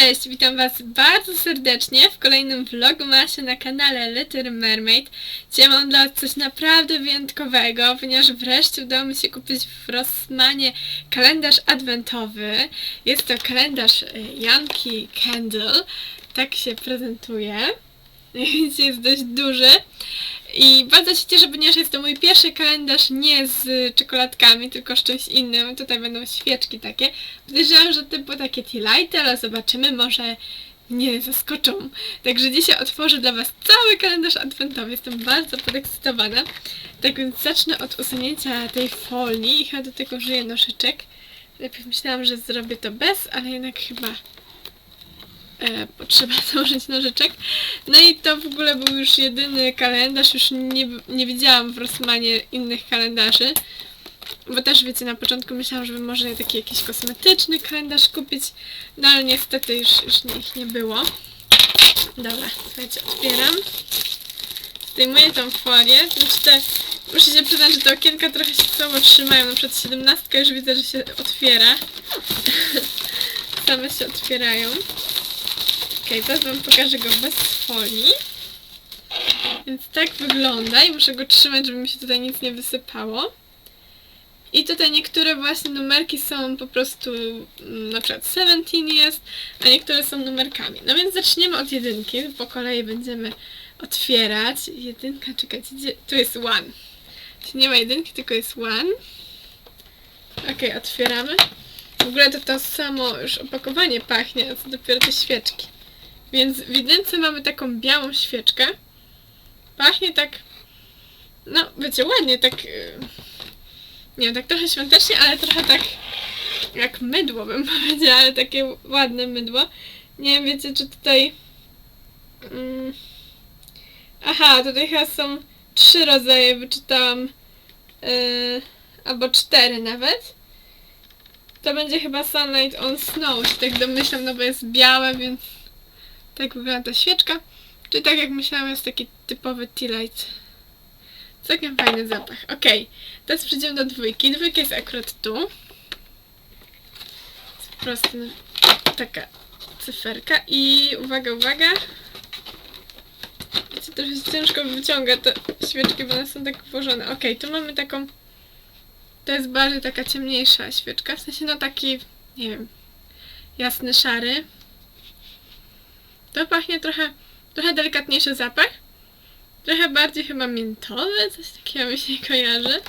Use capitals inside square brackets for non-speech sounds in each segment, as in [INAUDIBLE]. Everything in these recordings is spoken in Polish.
Cześć, witam Was bardzo serdecznie w kolejnym vlogu Masie na kanale Little Mermaid. Dzisiaj mam dla Was coś naprawdę wyjątkowego, ponieważ wreszcie udało mi się kupić w Rossmanie kalendarz adwentowy. Jest to kalendarz Yankee Candle, tak się prezentuje. [LAUGHS] Jest dość duży. I bardzo się cieszę, ponieważ jest to mój pierwszy kalendarz nie z czekoladkami, tylko z czymś innym. Tutaj będą świeczki takie. Podejrzewam, że typu takie tea lighty, ale zobaczymy, może nie zaskoczą. Także dzisiaj otworzę dla Was cały kalendarz adwentowy. Jestem bardzo podekscytowana. Tak więc zacznę od usunięcia tej folii chyba do tego użyję nożyczek. Najpierw myślałam, że zrobię to bez, ale jednak chyba e, potrzeba [LAUGHS] założyć nożyczek. No i to w ogóle był już jedyny kalendarz, już nie, nie widziałam w Rossmanie innych kalendarzy. Bo też wiecie, na początku myślałam, żeby może taki jakiś kosmetyczny kalendarz kupić, no ale niestety już, już nie, ich nie było. Dobra, słuchajcie, otwieram. Zdejmuję tą folię, znaczy te, muszę się przyznać, że te okienka trochę się słabo trzymają, na przykład 17 już widzę, że się otwiera. [LAUGHS] Same się otwierają. Okej, teraz wam pokażę go bez folii. Więc tak wygląda i muszę go trzymać, żeby mi się tutaj nic nie wysypało. I tutaj niektóre właśnie numerki są po prostu, mm, na przykład 17 jest, a niektóre są numerkami. No więc zaczniemy od jedynki, po kolei będziemy otwierać. Jedynka, czekajcie, gdzie? tu jest one. Nie ma jedynki, tylko jest one. Okej, otwieramy. W ogóle to to samo już opakowanie pachnie, a co dopiero te świeczki. Więc w jedynce mamy taką białą świeczkę. Pachnie tak, no wiecie, ładnie, tak, yy, nie wiem, tak trochę świątecznie, ale trochę tak jak mydło bym [LAUGHS] powiedziała, ale takie ładne mydło. Nie wiem, wiecie, czy tutaj... Mm, aha, tutaj chyba są trzy rodzaje, wyczytałam, yy, albo cztery nawet. To będzie chyba Sunlight on Snow, się tak domyślam, no bo jest białe, więc tak wygląda ta świeczka. Czyli tak jak myślałam, jest taki typowy tea light. Całkiem fajny zapach. Okej, teraz przejdziemy do dwójki. Dwójka jest akurat tu. Jest po prostu taka cyferka. I uwaga, uwaga. Wiecie, trochę się ciężko wyciąga te świeczki, bo one są tak włożone. Okej, tu mamy taką... To jest bardziej taka ciemniejsza świeczka. W sensie, no taki, nie wiem, jasny, szary. To pachnie trochę, trochę delikatniejszy zapach. Trochę bardziej chyba miętowy, coś takiego mi się kojarzy.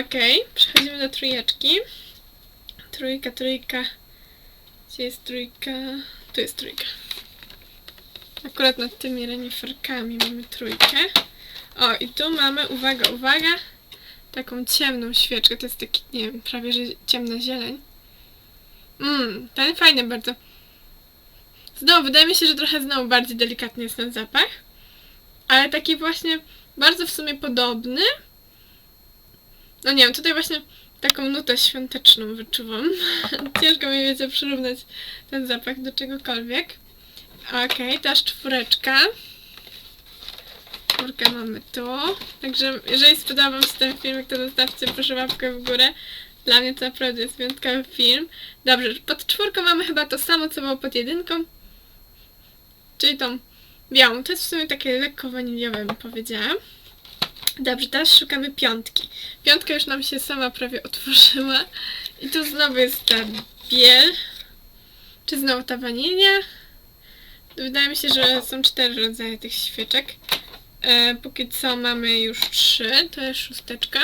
Okej, przechodzimy do trójeczki. Trójka, trójka. Gdzie jest trójka? Tu jest trójka. Akurat nad tymi reniferkami mamy trójkę. O, i tu mamy, uwaga, uwaga, taką ciemną świeczkę. To jest taki, nie wiem, prawie że ciemna zieleń. Mmm, ten fajny bardzo. Znowu, wydaje mi się, że trochę znowu bardziej delikatny jest ten zapach. Ale taki właśnie bardzo w sumie podobny. No nie wiem, tutaj właśnie taką nutę świąteczną wyczuwam. [LAUGHS] Ciężko mi wiecie przyrównać ten zapach do czegokolwiek. Okej, okay, teraz czwóreczka. Czwórkę mamy tu. Także jeżeli spodobał Wam się ten filmik, to zostawcie proszę łapkę w górę. Dla mnie to naprawdę jest wyjątkowy film. Dobrze, pod czwórką mamy chyba to samo, co było pod jedynką. Czyli tą białą. To jest w sumie takie lekko waniliowe, bym powiedziała. Dobrze, teraz szukamy piątki. Piątka już nam się sama prawie otworzyła. I tu znowu jest ta biel. Czy znowu ta wanilia? Wydaje mi się, że są cztery rodzaje tych świeczek. E, póki co mamy już trzy. To jest szósteczka.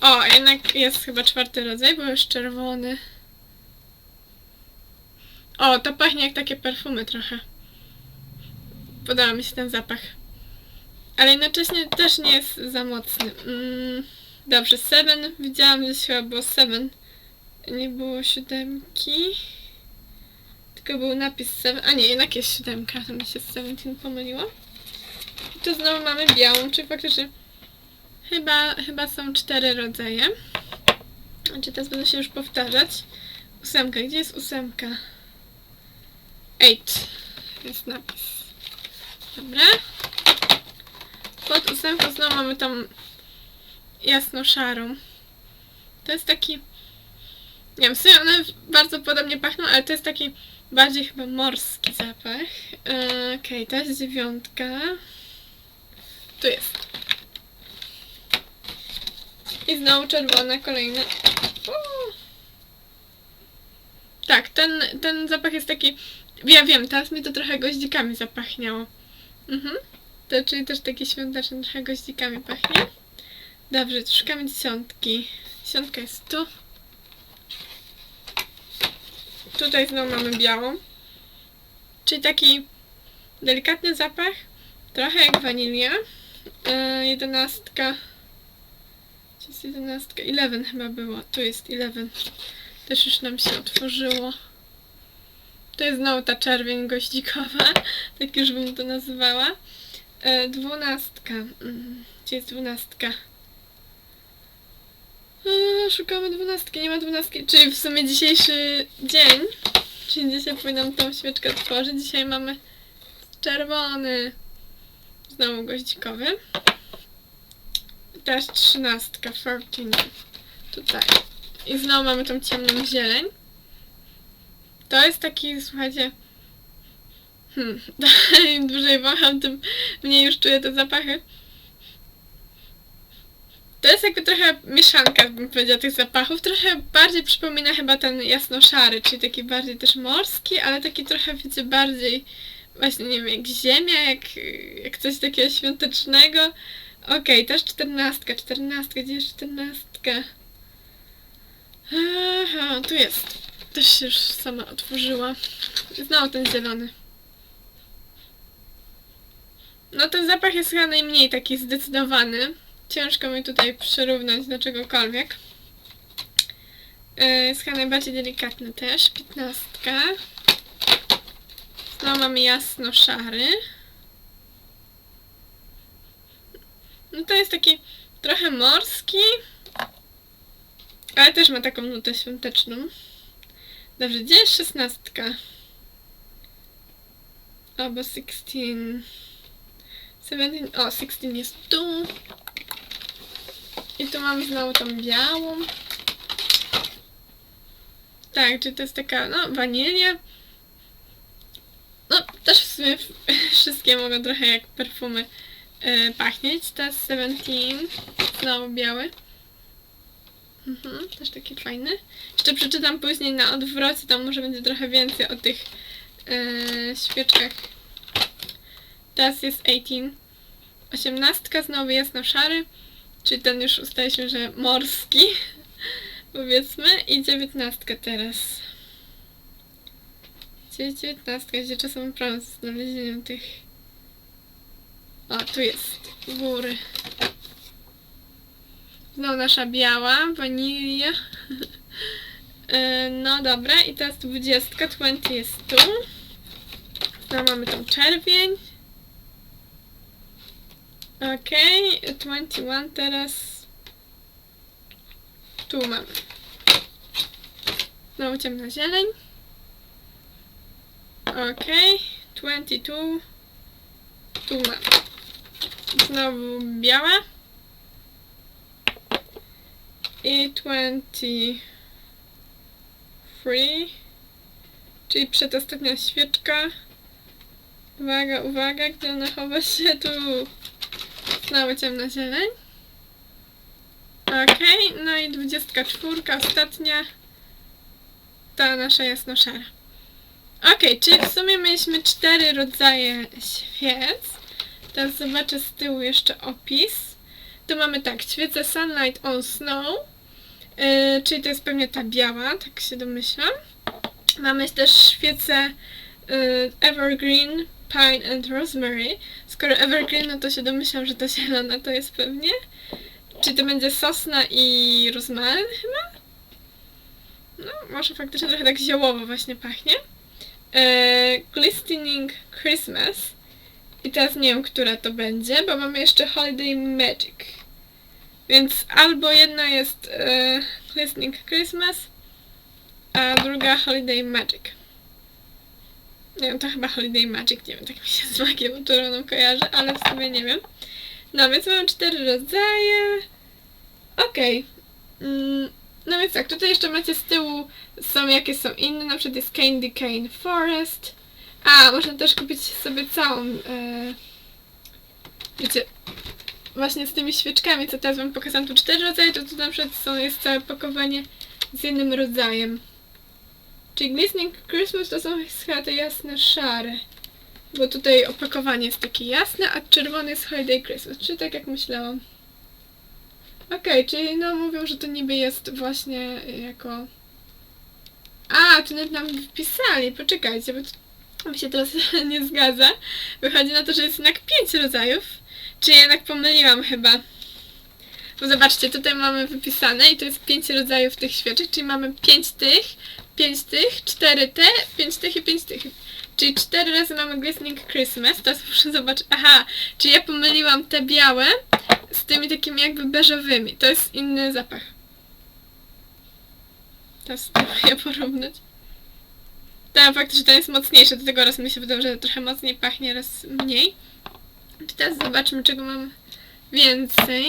O, jednak jest chyba czwarty rodzaj, bo jest czerwony. O, to pachnie jak takie perfumy trochę. Podoba mi się ten zapach. Ale jednocześnie też nie jest za mocny. Mm, dobrze, Seven. Widziałam, że chyba było Seven. Nie było siódemki. Tylko był napis Seven. A nie, jednak jest siódemka. To mi się z Seventeen pomyliło. I tu znowu mamy białą, czyli faktycznie chyba, chyba są cztery rodzaje. Znaczy teraz będę się już powtarzać. Ósemka. Gdzie jest ósemka? Eight. Jest napis. Dobra. Pod ósemką znowu mamy tą jasno-szarą. To jest taki Nie wiem, w sumie one bardzo podobnie pachną, ale to jest taki bardziej chyba morski zapach. E, Okej, to jest dziewiątka. Tu jest. I znowu czerwone, kolejne. Uuu. Tak, ten, ten zapach jest taki... Ja wiem, teraz mi to trochę goździkami zapachniało. Mhm. To czyli też taki świąteczny, trochę goździkami pachnie. Dobrze, szukamy dziesiątki. Dziesiątka jest tu. Tutaj znowu mamy białą. Czyli taki delikatny zapach. Trochę jak wanilia. Yy, jedenastka. Gdzie jest jedenastka? Eleven chyba było. Tu jest eleven. Też już nam się otworzyło. To jest znowu ta czerwień goździkowa. [LAUGHS] Tak już bym to nazywała. E, dwunastka. Mm, Gdzie jest dwunastka? E, szukamy dwunastki, nie ma dwunastki. Czyli w sumie dzisiejszy dzień. Czyli dzisiaj powinnam tą świeczkę otworzyć. Dzisiaj mamy czerwony. Znowu goździkowy. Teraz trzynastka, 13. Tutaj. I znowu mamy tą ciemną zieleń. To jest taki, słuchajcie... Hmm, [LAUGHS] im dłużej waham, tym mniej już czuję te zapachy. To jest jakby trochę mieszanka, bym powiedziała, tych zapachów. Trochę bardziej przypomina chyba ten jasno-szary, czyli taki bardziej też morski, ale taki trochę, wiecie, bardziej właśnie, nie wiem, jak ziemia, jak, jak coś takiego świątecznego. Okej, też czternastka, czternastka, gdzie jest czternastka? Aha, tu jest. Też się już sama otworzyła. Znowu ten zielony. No ten zapach jest chyba najmniej taki zdecydowany. Ciężko mi tutaj przyrównać do czegokolwiek. Yy, Jest chyba najbardziej delikatny też. Piętnastka. Znowu mamy jasno-szary. No to jest taki trochę morski, ale też ma taką nutę świąteczną. Dobrze, gdzie jest szesnastka? Albo 16. 17. O, 16 jest tu. I tu mam znowu tą białą. Tak, czy to jest taka, no, wanilia. No, też w sumie [LAUGHS] wszystkie mogą trochę jak perfumy e, pachnieć. Jest 17. Znowu biały. Mhm, też taki fajny. Jeszcze przeczytam później na odwrocie, tam może będzie trochę więcej o tych e, świeczkach. Teraz jest 18. 18 znowu jasno-szary, czyli ten już ustaliliśmy, że morski, [LAUGHS] powiedzmy. I 19 teraz. Gdzie jest 19? Gdzie czasem mam problem znalezieniem tych... O, tu jest. Góry. Znowu nasza biała, wanilia. [LAUGHS] No dobra, i teraz 20, 20 jest tu. No mamy tą czerwień. Okej, 21 teraz. Tu mamy. Znowu ciemna zieleń. Okej, 22. Tu mamy. Znowu biała. I 23. Czyli przedostatnia świeczka. Uwaga, uwaga, gdzie ona chowa się tu. Znowu ciemna zieleń. Okej, no i 24, ostatnia. Ta nasza jasno-szara. Okej, czyli w sumie mieliśmy cztery rodzaje świec. Teraz zobaczę z tyłu jeszcze opis. Tu mamy tak, świecę Sunlight on Snow, yy, czyli to jest pewnie ta biała, tak się domyślam. Mamy też świecę yy, Evergreen, Pine and Rosemary. Skoro Evergreen, no to się domyślam, że ta zielona to jest pewnie. Czy to będzie sosna i rozmaryn chyba? No, może faktycznie trochę tak ziołowo właśnie pachnie. Yy, Glistening Christmas. I teraz nie wiem, która to będzie, bo mamy jeszcze Holiday Magic. Więc albo jedna jest e, Glistening Christmas, a druga Holiday Magic. Nie wiem, to chyba Holiday Magic, nie wiem, tak mi się z magią czerwoną kojarzy, ale w sumie nie wiem. No więc mamy cztery rodzaje. Okej. Mm, No więc tak, tutaj jeszcze macie z tyłu, są jakie są inne, na przykład jest Candy Cane Forest. A, można też kupić sobie całą, e, wiecie, właśnie z tymi świeczkami, co teraz wam pokazałam, tu cztery rodzaje, to tu na przykład są, jest całe pakowanie z jednym rodzajem. Czyli Glistening Christmas to są chyba te jasne szare. Bo tutaj opakowanie jest takie jasne, a czerwony jest Holiday Christmas, czyli tak jak myślałam. Okej, czyli no mówią, że to niby jest właśnie jako... A, tu nawet nam wpisali, poczekajcie, bo to mi się teraz [LAUGHS] nie zgadza. Wychodzi na to, że jest jednak pięć rodzajów. Czy jednak pomyliłam chyba? Bo zobaczcie, tutaj mamy wypisane i to jest pięć rodzajów tych świeczek, czyli mamy pięć tych, pięć tych, cztery te, pięć tych i pięć tych. Czyli cztery razy mamy Glistening Christmas, teraz [LAUGHS] muszę zobaczyć, aha, czyli ja pomyliłam te białe z tymi takimi jakby beżowymi, to jest inny zapach. Teraz [LAUGHS] spróbuję porównać. Tak, faktycznie ten jest mocniejszy, do tego raz mi się wydaje, że trochę mocniej pachnie, raz mniej. Teraz zobaczmy, czego mam więcej.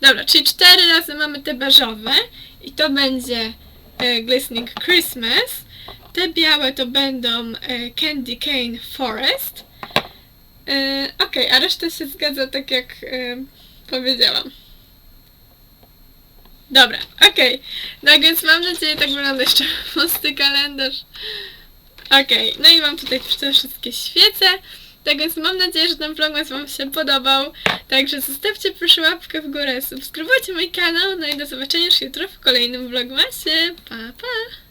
Dobra, czyli cztery razy mamy te beżowe i to będzie e, Glistening Christmas. Te białe to będą e, Candy Cane Forest. E, Okej, a reszta się zgadza tak jak e, powiedziałam. Dobra, okej. No więc mam nadzieję, tak wygląda jeszcze [LAUGHS] pusty kalendarz. Okej, no i mam tutaj te wszystkie świece. Tak więc mam nadzieję, że ten vlogmas Wam się podobał. Także zostawcie proszę łapkę w górę, subskrybujcie mój kanał, no i do zobaczenia już jutro w kolejnym vlogmasie. Pa, pa!